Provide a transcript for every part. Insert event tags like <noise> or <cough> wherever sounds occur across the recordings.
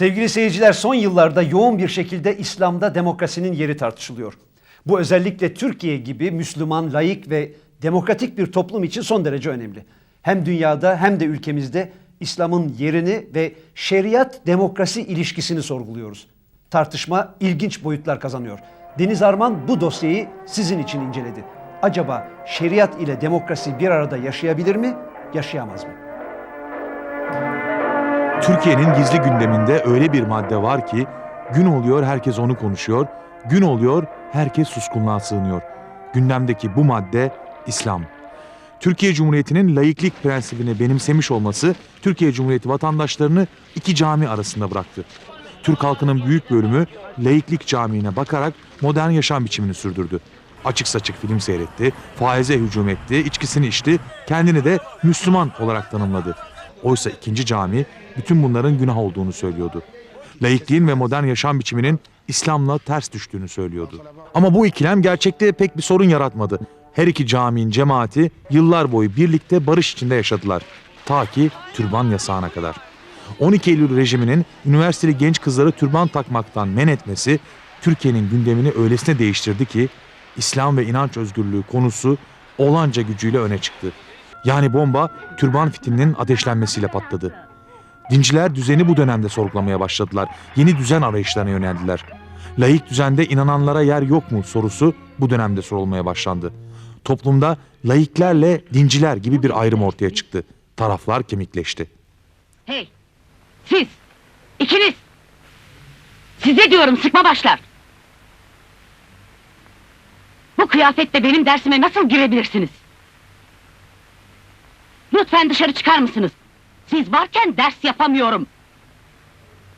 Sevgili seyirciler son yıllarda yoğun bir şekilde İslam'da demokrasinin yeri tartışılıyor. Bu özellikle Türkiye gibi Müslüman, laik ve demokratik bir toplum için son derece önemli. Hem dünyada hem de ülkemizde İslam'ın yerini ve şeriat demokrasi ilişkisini sorguluyoruz. Tartışma ilginç boyutlar kazanıyor. Deniz Arman bu dosyayı sizin için inceledi. Acaba şeriat ile demokrasi bir arada yaşayabilir mi, yaşayamaz mı? Türkiye'nin gizli gündeminde öyle bir madde var ki gün oluyor herkes onu konuşuyor, gün oluyor herkes suskunluğa sığınıyor. Gündemdeki bu madde İslam. Türkiye Cumhuriyeti'nin laiklik prensibini benimsemiş olması Türkiye Cumhuriyeti vatandaşlarını iki cami arasında bıraktı. Türk halkının büyük bölümü laiklik camiine bakarak modern yaşam biçimini sürdürdü. Açık saçık film seyretti, faize hücum etti, içkisini içti, kendini de Müslüman olarak tanımladı. Oysa ikinci cami bütün bunların günah olduğunu söylüyordu. Laikliğin ve modern yaşam biçiminin İslam'la ters düştüğünü söylüyordu. Ama bu ikilem gerçekte pek bir sorun yaratmadı. Her iki caminin cemaati yıllar boyu birlikte barış içinde yaşadılar. Ta ki türban yasağına kadar. 12 Eylül rejiminin üniversiteli genç kızları türban takmaktan men etmesi Türkiye'nin gündemini öylesine değiştirdi ki İslam ve inanç özgürlüğü konusu olanca gücüyle öne çıktı. Yani bomba türban fitilinin ateşlenmesiyle patladı. Dinciler düzeni bu dönemde sorgulamaya başladılar. Yeni düzen arayışlarına yöneldiler. Laik düzende inananlara yer yok mu sorusu bu dönemde sorulmaya başlandı. Toplumda laiklerle dinciler gibi bir ayrım ortaya çıktı. Taraflar kemikleşti. Hey! Siz! ikiniz! Size diyorum sıkma başlar! Bu kıyafetle benim dersime nasıl girebilirsiniz? Lütfen dışarı çıkar mısınız? Siz varken ders yapamıyorum.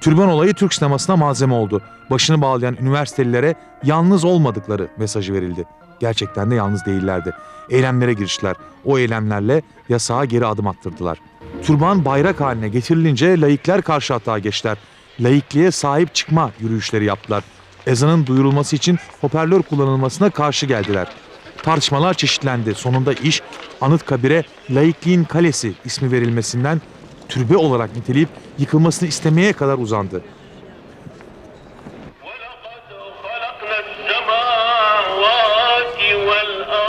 Türban olayı Türk sinemasına malzeme oldu. Başını bağlayan üniversitelilere yalnız olmadıkları mesajı verildi. Gerçekten de yalnız değillerdi. Eylemlere giriştiler. O eylemlerle yasağa geri adım attırdılar. Türban bayrak haline getirilince laikler karşı hata geçtiler. Laikliğe sahip çıkma yürüyüşleri yaptılar. Ezanın duyurulması için hoparlör kullanılmasına karşı geldiler. Tartışmalar çeşitlendi. Sonunda iş Anıtkabir'e laikliğin kalesi ismi verilmesinden türbe olarak niteleyip yıkılmasını istemeye kadar uzandı.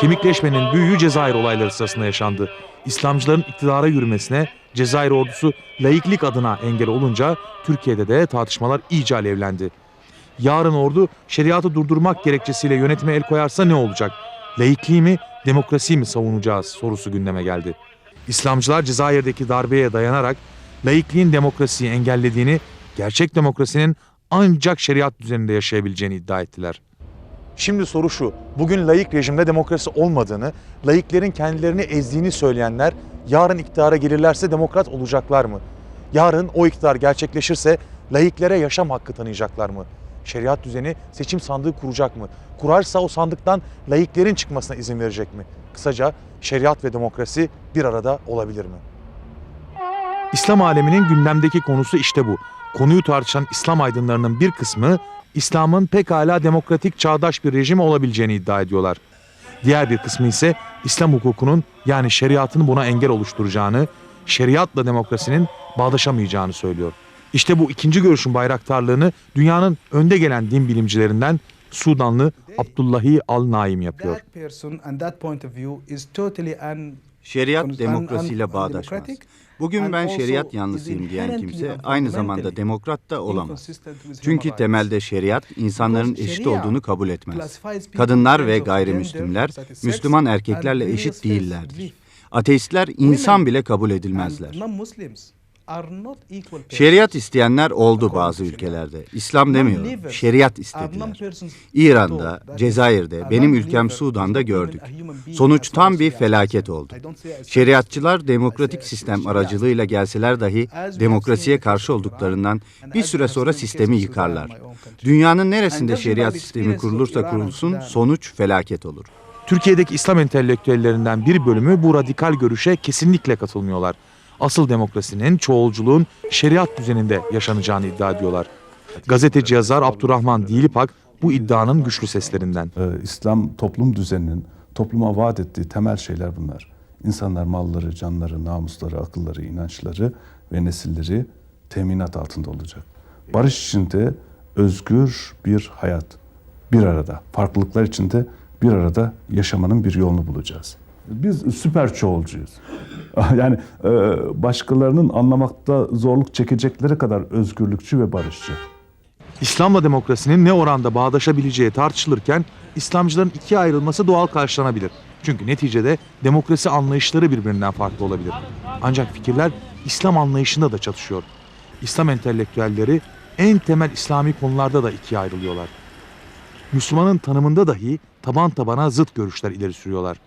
Kemikleşmenin büyüğü Cezayir olayları sırasında yaşandı. İslamcıların iktidara yürümesine Cezayir ordusu laiklik adına engel olunca Türkiye'de de tartışmalar iyice alevlendi. Yarın ordu şeriatı durdurmak gerekçesiyle yönetime el koyarsa ne olacak? Laikliği mi, demokrasiyi mi savunacağız sorusu gündeme geldi. İslamcılar Cezayir'deki darbeye dayanarak laikliğin demokrasiyi engellediğini, gerçek demokrasinin ancak şeriat düzeninde yaşayabileceğini iddia ettiler. Şimdi soru şu. Bugün layık rejimde demokrasi olmadığını, layıklerin kendilerini ezdiğini söyleyenler yarın iktidara gelirlerse demokrat olacaklar mı? Yarın o iktidar gerçekleşirse layıklere yaşam hakkı tanıyacaklar mı? Şeriat düzeni seçim sandığı kuracak mı? Kurarsa o sandıktan layıklerin çıkmasına izin verecek mi? Kısaca şeriat ve demokrasi bir arada olabilir mi? İslam aleminin gündemdeki konusu işte bu. Konuyu tartışan İslam aydınlarının bir kısmı İslam'ın pekala demokratik çağdaş bir rejim olabileceğini iddia ediyorlar. Diğer bir kısmı ise İslam hukukunun yani şeriatın buna engel oluşturacağını, şeriatla demokrasinin bağdaşamayacağını söylüyor. İşte bu ikinci görüşün bayraktarlığını dünyanın önde gelen din bilimcilerinden Sudanlı Abdullahi Al-Naim yapıyor. Şeriat demokrasiyle bağdaşmaz. Bugün ben şeriat yanlısıyım diyen kimse aynı zamanda demokrat da olamaz. Çünkü temelde şeriat insanların eşit olduğunu kabul etmez. Kadınlar ve gayrimüslimler Müslüman erkeklerle eşit değillerdir. Ateistler insan bile kabul edilmezler. Şeriat isteyenler oldu bazı ülkelerde. İslam demiyor, Non-believers şeriat istediler. İran'da, Cezayir'de, benim ülkem Sudan'da gördük. Sonuç tam bir felaket oldu. Şeriatçılar demokratik sistem aracılığıyla gelseler dahi demokrasiye karşı olduklarından bir süre sonra sistemi yıkarlar. Dünyanın neresinde şeriat sistemi kurulursa kurulsun sonuç felaket olur. Türkiye'deki İslam entelektüellerinden bir bölümü bu radikal görüşe kesinlikle katılmıyorlar. Asıl demokrasinin, çoğulculuğun şeriat düzeninde yaşanacağını iddia ediyorlar. Gazeteci yazar Abdurrahman Dilipak bu iddianın güçlü seslerinden. Ee, İslam toplum düzeninin topluma vaat ettiği temel şeyler bunlar. İnsanlar malları, canları, namusları, akılları, inançları ve nesilleri teminat altında olacak. Barış içinde özgür bir hayat. Bir arada, farklılıklar içinde bir arada yaşamanın bir yolunu bulacağız. Biz süper çoğulcuyuz. <laughs> Yani e, başkalarının anlamakta zorluk çekecekleri kadar özgürlükçü ve barışçı. İslam'la demokrasinin ne oranda bağdaşabileceği tartışılırken İslamcıların ikiye ayrılması doğal karşılanabilir. Çünkü neticede demokrasi anlayışları birbirinden farklı olabilir. Ancak fikirler İslam anlayışında da çatışıyor. İslam entelektüelleri en temel İslami konularda da ikiye ayrılıyorlar. Müslümanın tanımında dahi taban tabana zıt görüşler ileri sürüyorlar.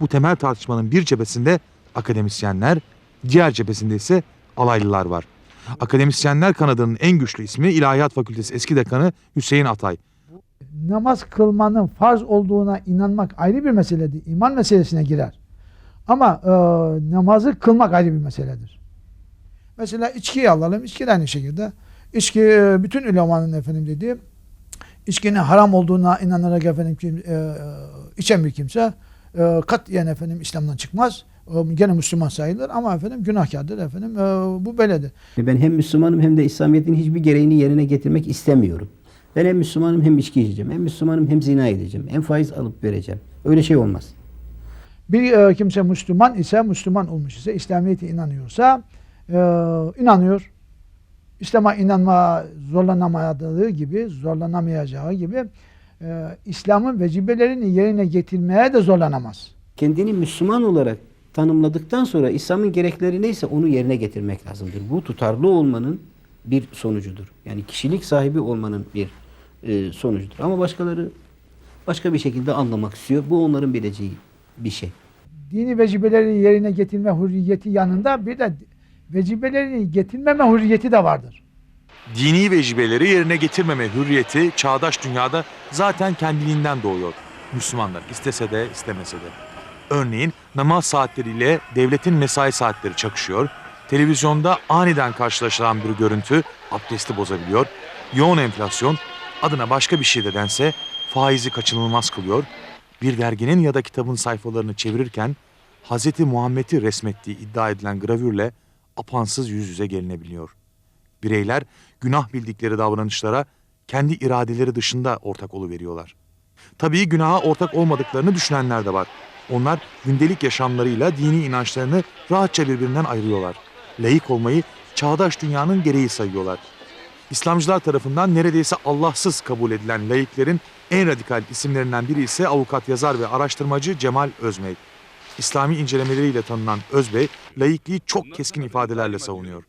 Bu temel tartışmanın bir cephesinde akademisyenler, diğer cephesinde ise alaylılar var. Akademisyenler kanadının en güçlü ismi İlahiyat Fakültesi eski dekanı Hüseyin Atay. namaz kılmanın farz olduğuna inanmak ayrı bir meseledir. İman meselesine girer. Ama e, namazı kılmak ayrı bir meseledir. Mesela içkiyi alalım. İçki de aynı şekilde. İçki e, bütün ulemanın efendim dediği içkinin haram olduğuna inanarak efendim kim, e, e, içen bir kimse e, katiyen efendim İslam'dan çıkmaz. E, gene Müslüman sayılır ama efendim günahkardır efendim. E, bu böyledir. Ben hem Müslümanım hem de İslamiyet'in hiçbir gereğini yerine getirmek istemiyorum. Ben hem Müslümanım hem içki içeceğim. Hem Müslümanım hem zina edeceğim. Hem faiz alıp vereceğim. Öyle şey olmaz. Bir e, kimse Müslüman ise, Müslüman olmuş ise, İslamiyet'e inanıyorsa, e, inanıyor. İslam'a inanma zorlanamadığı gibi, zorlanamayacağı gibi, e, İslam'ın vecibelerini yerine getirmeye de zorlanamaz. Kendini Müslüman olarak tanımladıktan sonra İslam'ın gerekleri neyse onu yerine getirmek lazımdır. Bu tutarlı olmanın bir sonucudur. Yani kişilik sahibi olmanın bir e, sonucudur. Ama başkaları başka bir şekilde anlamak istiyor. Bu onların bileceği bir şey. Dini vecibeleri yerine getirme hürriyeti yanında bir de vecibelerini getirmeme hürriyeti de vardır. Dini vecibeleri yerine getirmeme hürriyeti çağdaş dünyada zaten kendiliğinden doğuyor. Müslümanlar istese de istemese de. Örneğin namaz saatleriyle devletin mesai saatleri çakışıyor. Televizyonda aniden karşılaşılan bir görüntü abdesti bozabiliyor. Yoğun enflasyon adına başka bir şey de dense faizi kaçınılmaz kılıyor. Bir derginin ya da kitabın sayfalarını çevirirken Hz. Muhammed'i resmettiği iddia edilen gravürle apansız yüz yüze gelinebiliyor. Bireyler günah bildikleri davranışlara kendi iradeleri dışında ortak oluveriyorlar. Tabii günaha ortak olmadıklarını düşünenler de var. Onlar gündelik yaşamlarıyla dini inançlarını rahatça birbirinden ayırıyorlar. Layık olmayı çağdaş dünyanın gereği sayıyorlar. İslamcılar tarafından neredeyse Allahsız kabul edilen laiklerin en radikal isimlerinden biri ise avukat, yazar ve araştırmacı Cemal Özmey. İslami incelemeleriyle tanınan Özbey, laikliği çok keskin ifadelerle savunuyor.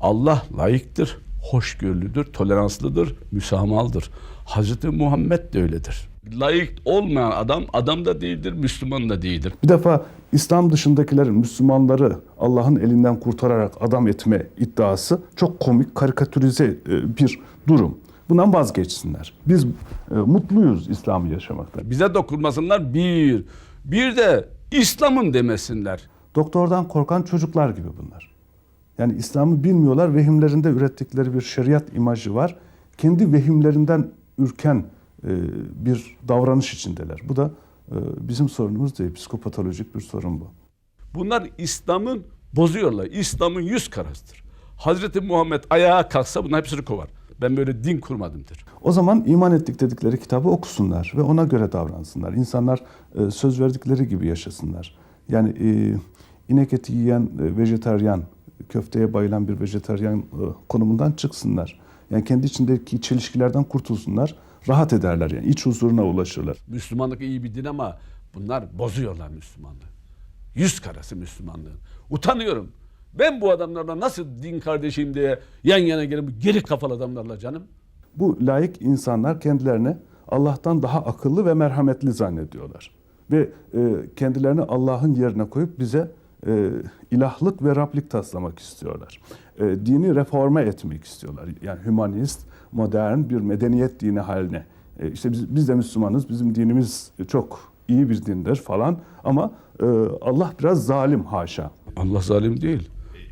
Allah layıktır, hoşgörülüdür, toleranslıdır, müsamahalıdır. Hazreti Muhammed de öyledir. Layık olmayan adam adam da değildir, Müslüman da değildir. Bir defa İslam dışındakilerin Müslümanları Allah'ın elinden kurtararak adam etme iddiası çok komik, karikatürize e, bir durum. Bundan vazgeçsinler. Biz e, mutluyuz İslam'ı yaşamakta. Bize dokunmasınlar bir. Bir de İslam'ın demesinler. Doktordan korkan çocuklar gibi bunlar. Yani İslam'ı bilmiyorlar, vehimlerinde ürettikleri bir şeriat imajı var. Kendi vehimlerinden ürken e, bir davranış içindeler. Bu da e, bizim sorunumuz değil, psikopatolojik bir sorun bu. Bunlar İslam'ın bozuyorlar. İslam'ın yüz karasıdır. Hazreti Muhammed ayağa kalksa bunların hepsini kovar. Ben böyle din kurmadımdır. O zaman iman ettik dedikleri kitabı okusunlar ve ona göre davransınlar. İnsanlar e, söz verdikleri gibi yaşasınlar. Yani inek eti yiyen vejeteryan, köfteye bayılan bir vejeteryan e, konumundan çıksınlar. Yani kendi içindeki çelişkilerden kurtulsunlar, rahat ederler yani iç huzuruna ulaşırlar. Müslümanlık iyi bir din ama bunlar bozuyorlar Müslümanlığı. Yüz karası Müslümanlığın. Utanıyorum. Ben bu adamlarla nasıl din kardeşim diye yan yana gelip geri kafalı adamlarla canım. Bu layık insanlar kendilerini Allah'tan daha akıllı ve merhametli zannediyorlar. Ve e, kendilerini Allah'ın yerine koyup bize e, ilahlık ve Rablik taslamak istiyorlar. E, dini reforme etmek istiyorlar. Yani hümanist, modern bir medeniyet dini haline. E, işte biz, biz de Müslümanız, bizim dinimiz çok iyi bir dindir falan. Ama e, Allah biraz zalim haşa. Allah zalim değil.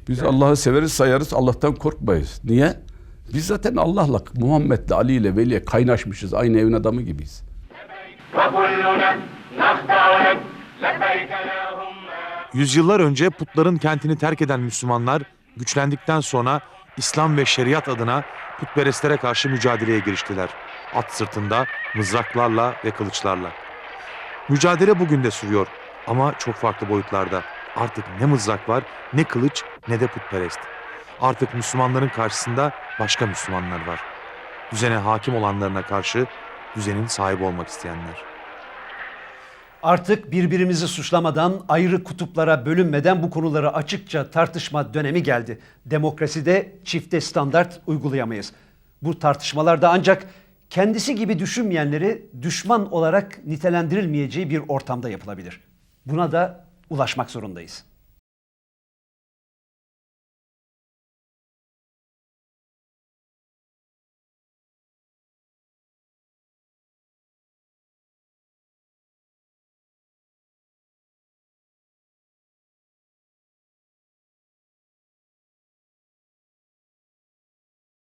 Biz Allah'ı severiz sayarız Allah'tan korkmayız. Niye? Biz zaten Allah'la Muhammed'le Ali ile Veli'ye kaynaşmışız. Aynı evin adamı gibiyiz. Yüzyıllar önce putların kentini terk eden Müslümanlar güçlendikten sonra İslam ve şeriat adına putperestlere karşı mücadeleye giriştiler. At sırtında, mızraklarla ve kılıçlarla. Mücadele bugün de sürüyor ama çok farklı boyutlarda. Artık ne mızrak var, ne kılıç, ne de putperest. Artık Müslümanların karşısında başka Müslümanlar var. Düzene hakim olanlarına karşı düzenin sahibi olmak isteyenler. Artık birbirimizi suçlamadan, ayrı kutuplara bölünmeden bu konuları açıkça tartışma dönemi geldi. Demokraside çifte standart uygulayamayız. Bu tartışmalarda ancak kendisi gibi düşünmeyenleri düşman olarak nitelendirilmeyeceği bir ortamda yapılabilir. Buna da ulaşmak zorundayız.